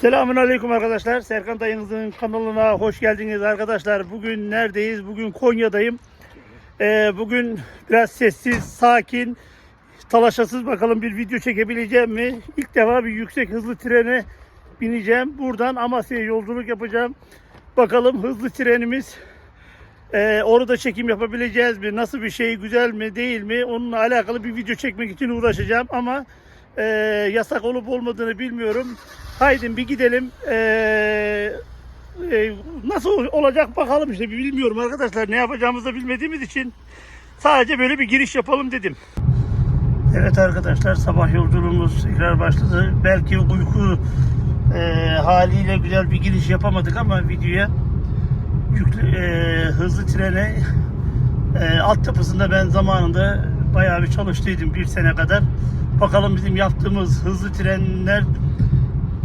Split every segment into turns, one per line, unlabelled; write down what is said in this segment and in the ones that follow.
Selamun Aleyküm arkadaşlar. Serkan dayınızın kanalına hoş geldiniz arkadaşlar. Bugün neredeyiz? Bugün Konya'dayım. Ee, bugün biraz sessiz, sakin, talaşasız bakalım bir video çekebileceğim mi? İlk defa bir yüksek hızlı trene bineceğim. Buradan Amasya'ya yolculuk yapacağım. Bakalım hızlı trenimiz ee, orada çekim yapabileceğiz mi? Nasıl bir şey? Güzel mi? Değil mi? Onunla alakalı bir video çekmek için uğraşacağım ama e, yasak olup olmadığını bilmiyorum. Haydi bir gidelim. E, e, nasıl olacak bakalım işte bilmiyorum arkadaşlar. Ne yapacağımızı da bilmediğimiz için sadece böyle bir giriş yapalım dedim. Evet arkadaşlar sabah yolculuğumuz tekrar başladı. Belki uyku e, haliyle güzel bir giriş yapamadık ama videoya yüklü, e, hızlı trene e, altyapısında ben zamanında bayağı bir çalıştıydım bir sene kadar. Bakalım bizim yaptığımız hızlı trenler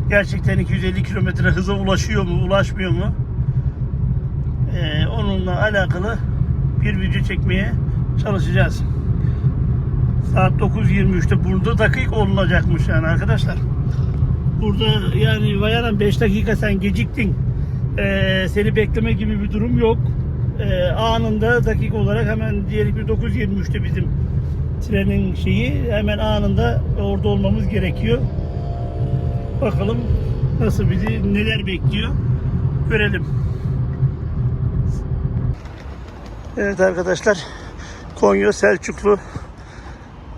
gerçekten 250 kilometre hıza ulaşıyor mu, ulaşmıyor mu? E, onunla alakalı bir video çekmeye çalışacağız. Saat 9.23'te burada dakik olunacakmış yani arkadaşlar. Burada yani vayaran 5 dakika sen geciktin. Ee, seni bekleme gibi bir durum yok. Ee, anında dakika olarak hemen diyelim ki 9.23'te bizim trenin şeyi hemen anında orada olmamız gerekiyor. Bakalım nasıl bizi neler bekliyor görelim. Evet arkadaşlar Konya Selçuklu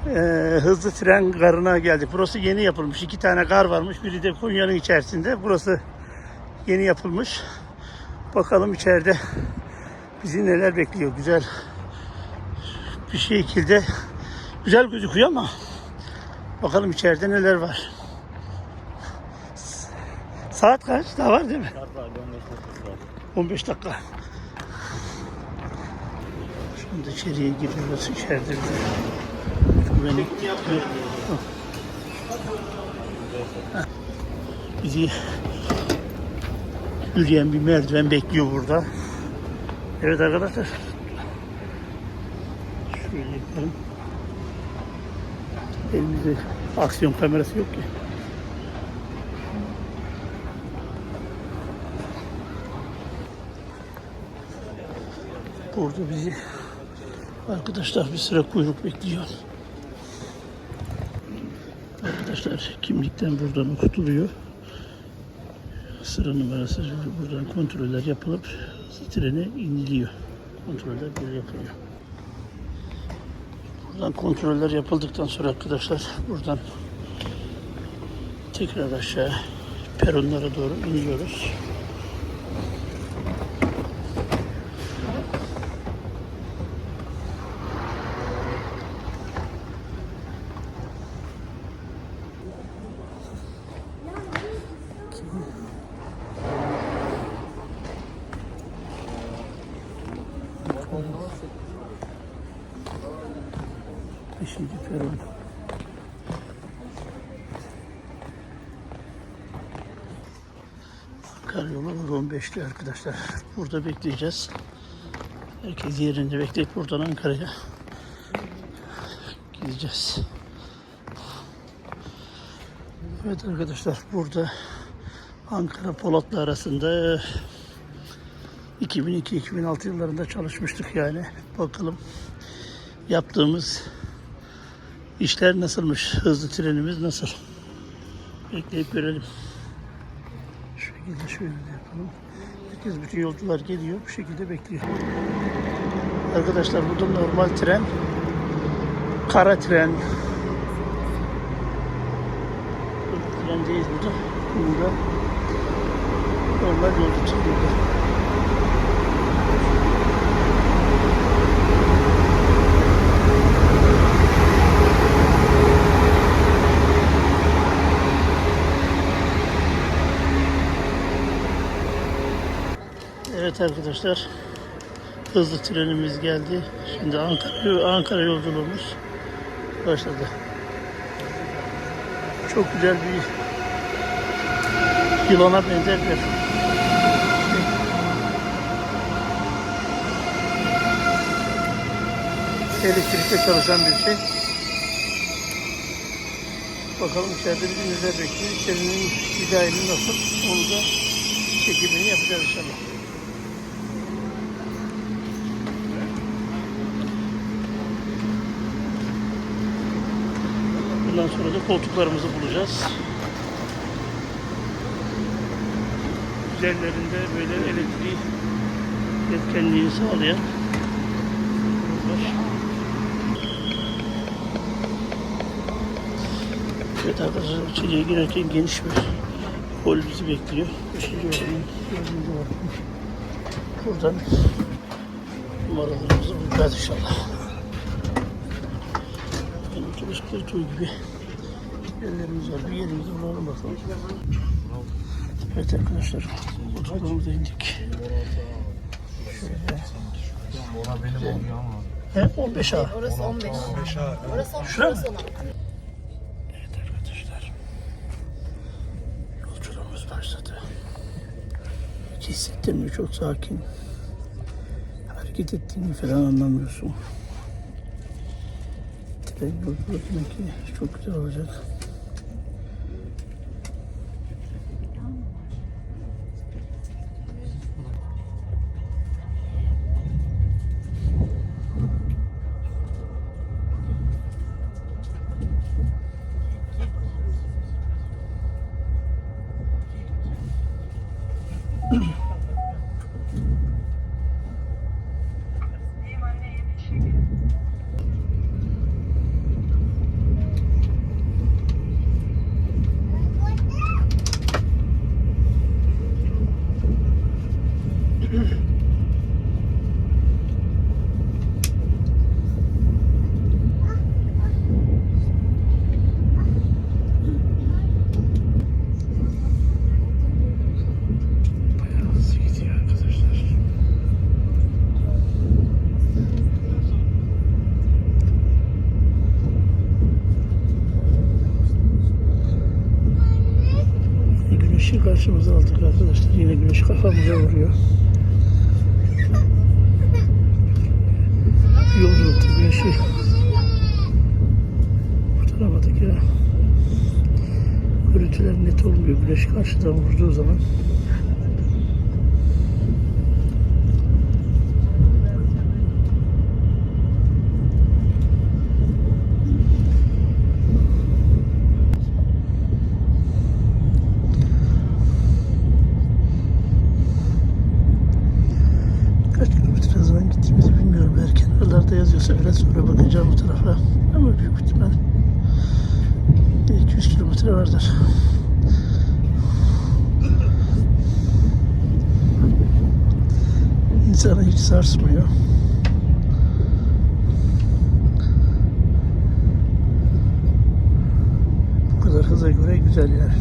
e, hızlı tren garına geldik. Burası yeni yapılmış. İki tane gar varmış. Biri de Konya'nın içerisinde. Burası yeni yapılmış. Bakalım içeride bizi neler bekliyor. Güzel bir şekilde güzel gözüküyor ama bakalım içeride neler var. Saat kaç? Daha var değil mi? 15 dakika. Şimdi içeriye giriyoruz. İçeride güvenlik. Bizi yürüyen bir merdiven bekliyor burada. Evet arkadaşlar. Şöyle yapalım. Elimizde aksiyon kamerası yok ki. Burada bizi arkadaşlar bir sıra kuyruk bekliyor. Arkadaşlar kimlikten buradan okutuluyor. Sıra numarası buradan kontroller yapılıp trene iniliyor. Kontroller böyle yapılıyor. Buradan kontroller yapıldıktan sonra arkadaşlar buradan tekrar aşağı peronlara doğru iniyoruz. Beşinci peron. Karyola var 15'li arkadaşlar. Burada bekleyeceğiz. Herkes yerinde bekleyip buradan Ankara'ya gideceğiz. Evet arkadaşlar burada Ankara Polatlı arasında 2002-2006 yıllarında çalışmıştık yani. Bakalım yaptığımız işler nasılmış? Hızlı trenimiz nasıl? Bekleyip görelim. Şu şekilde şöyle yapalım. Herkes bütün yolcular geliyor. Bu şekilde bekliyor. Arkadaşlar bu da normal tren. Kara tren. Trendeyiz burada. Burada normal yolcu çıkıyor. Evet arkadaşlar hızlı trenimiz geldi. Şimdi Ankara, Ankara yolculuğumuz başladı. Çok güzel bir yılana benzer bir şey. Elektrikle çalışan bir şey. Bakalım içeride bizi neler bekliyor. İçerinin dizaynı nasıl? Onu da çekimini yapacağız inşallah. Bundan sonra da koltuklarımızı bulacağız. Üzerlerinde böyle elektrik etkenliğini sağlayan var. Evet arkadaşlar içeriye girerken geniş bir hol bizi bekliyor. Buradan numaralarımızı bulacağız inşallah. Yani otobüs koltuğu gibi yerlerimiz var. Bir yerimize bulalım bakalım. Evet arkadaşlar koltuklarımıza indik. Şöyle.
Ona benim oluyor ama.
He, 15 A.
Orası 15. Orası 15.
Şuraya mı?
Orası 16.
Evet arkadaşlar. Yolculuğumuz başladı. Hiç hissettirmiyor. Çok sakin. Hareket ettiğini falan anlamıyorsun. Tren yolculuğu demek ki çok güzel olacak. Güneşi karşımıza aldık arkadaşlar. Yine güneş kafamıza vuruyor. Yolculukta güneşi kurtaramadık ya. Görüntüler net olmuyor. Güneş karşıdan vurduğu zaman. Kaç kilometre zaman gittiğimizi bilmiyorum. Eğer biraz sonra bakacağım bu tarafa. Ama büyük ihtimal 200 kilometre vardır. İnsanı hiç sarsmıyor. Bu kadar hıza göre güzel yani.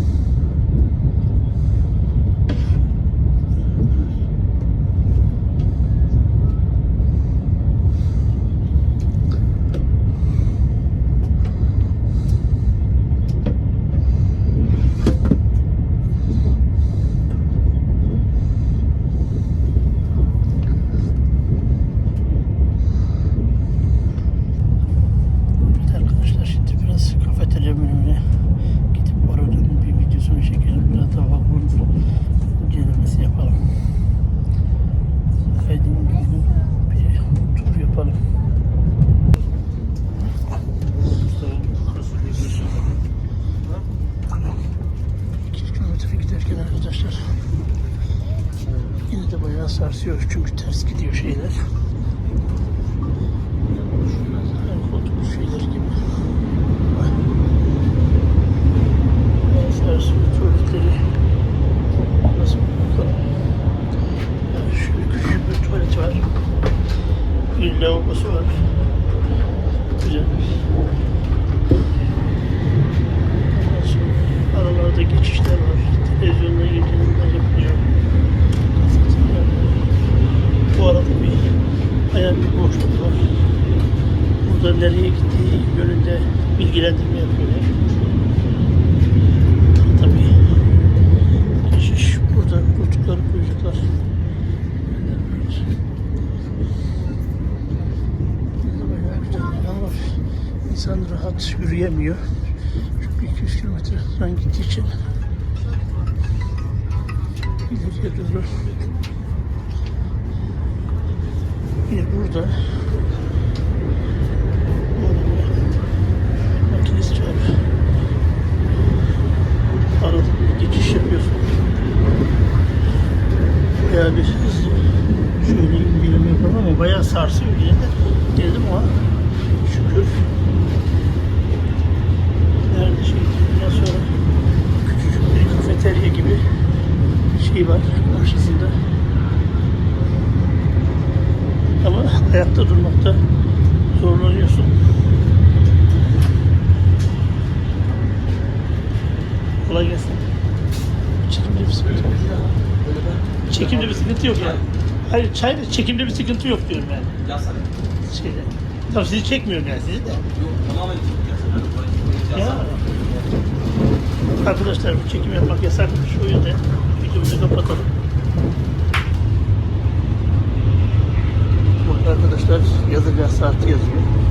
Evet arkadaşlar şimdi biraz kafeterya bölümüne gidip oranın bir videosunu çekelim. Biraz da vagon incelemesi yapalım. Aydın bir tur yapalım. İki kilometre giderken arkadaşlar yine de bayağı sarsıyor çünkü ters gidiyor şeyler. Yani koltuk şeyler gibi. Yani sarsıyor tuvaletleri. Nasıl bakalım. Yani şöyle küçük bir tuvalet var. Bir lavabosu var. Güzel. Ondan sonra aralarda geçişler var. Televizyonla ilgilenenler yapılıyor. Bu arada bir boşluk var. Burada nereye gittiği yönünde bilgilendirme yapıyorlar. Tabii geçiş burada koltukları koyacaklar. İnsan rahat yürüyemiyor. Çünkü 200 kilometre gittiği için ileriye doğru bir burada makinist var. Arada bir geçiş yapıyorsun. Bayağı bir hızlı. Şöyle indirme yapalım ama bayağı sarsıyor yine de. Geldim ama şükür. Nerede şey bundan sonra küçücük bir kafeterya gibi şey var karşısında. Ama ayakta durmakta zorlanıyorsun. Kolay gelsin. Çekimde bir sıkıntı yok. Çekimde bir sıkıntı yok yani. Hayır çayda çekimde bir sıkıntı yok diyorum yani. Şeyde. Tabii sizi çekmiyorum yani sizi de.
Yok tamamen yasak.
Ya. Arkadaşlar bu çekim yapmak yasakmış. O yüzden videomuzu kapatalım. Satya diyor.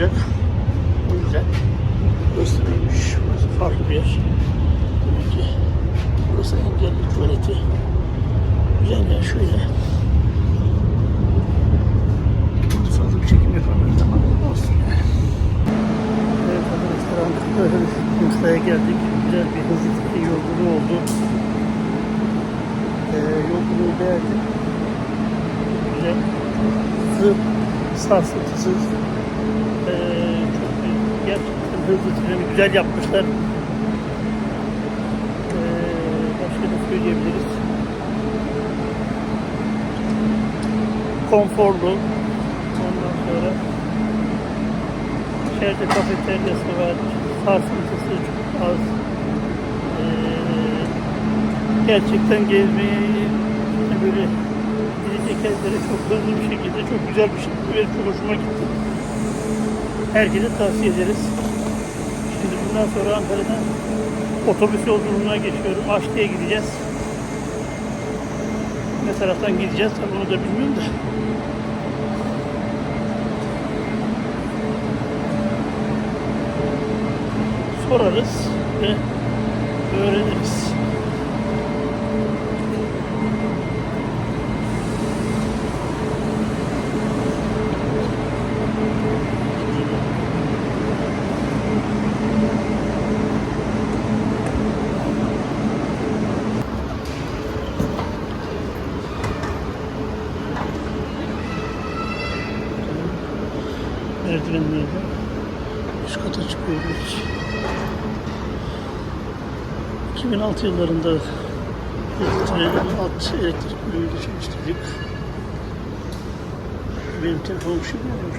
Duracak. O yüzden neymiş? Burası farklı bir yer. Demek ki burası engelli tuvaleti. Güzel ya şöyle. Fazla bir çekim yapamayız ama olsun. Evet Ankara'da Ankara'ya geldik. Güzel bir hızlı bir yolculuğu oldu. Ee, yolculuğu beğendim. Güzel. Hızlı, sarsıntısız. Ee, çok bir- gerçekten hızlı treni güzel yapmışlar. Ee, başka ne söyleyebiliriz? Konforlu. Ondan sonra İçeride kafeteryası var. Sarsıntısı çok az. Ee, gerçekten gezmeyi böyle yerlere çok hızlı bir şekilde, çok güzel bir şekilde çok hoşuma gitti. Herkese tavsiye ederiz. Bundan sonra Ankara'dan otobüs yolculuğuna geçiyorum. Aşti'ye gideceğiz. Ne taraftan gideceğiz tabii onu da bilmiyorum da. sorarız ve öğreniriz. 2006 yıllarında alt elektrik bölümünde çalıştırdık. Benim telefonum mi olmuş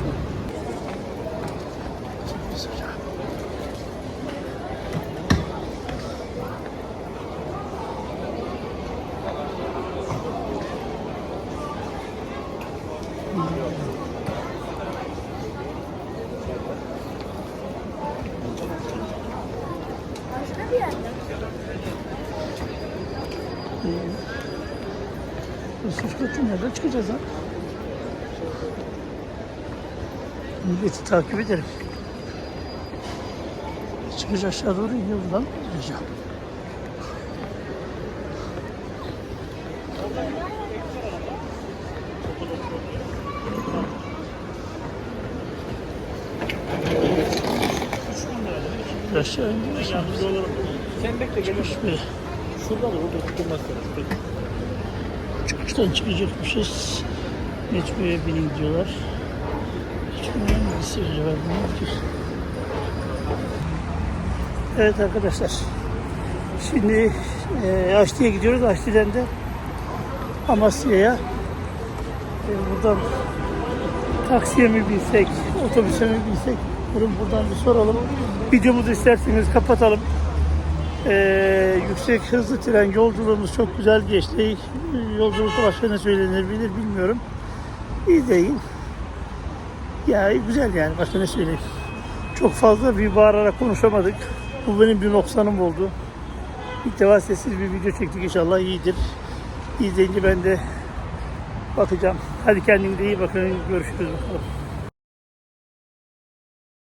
Katı nereden çıkacağız ha? Milleti takip ederim. Çıkış aşağı doğru iniyor buradan. Gideceğim. Aşağı iniyoruz.
Sen bekle gel.
Çıkış böyle.
Şurada da orada tutulmaz
Çıkıştan çıkacakmışız. Metroya binin diyorlar. Metroya hangisi acaba bilmiyorum. Evet arkadaşlar. Şimdi e, Aşti'ye gidiyoruz. Aşti'den de Amasya'ya. E, buradan taksiye mi binsek, otobüse mi binsek? Durun buradan bir soralım. Videomuzu isterseniz kapatalım. Ee, yüksek hızlı tren yolculuğumuz çok güzel geçti. Yolculukta başka ne söylenebilir bilmiyorum. İzleyin. Ya güzel yani başka ne söyleyeyim. Çok fazla bir bağırarak konuşamadık. Bu benim bir noksanım oldu. İlk defa sessiz bir video çektik inşallah iyidir. İzleyince ben de bakacağım. Hadi kendinize iyi bakın. Görüşürüz bakalım.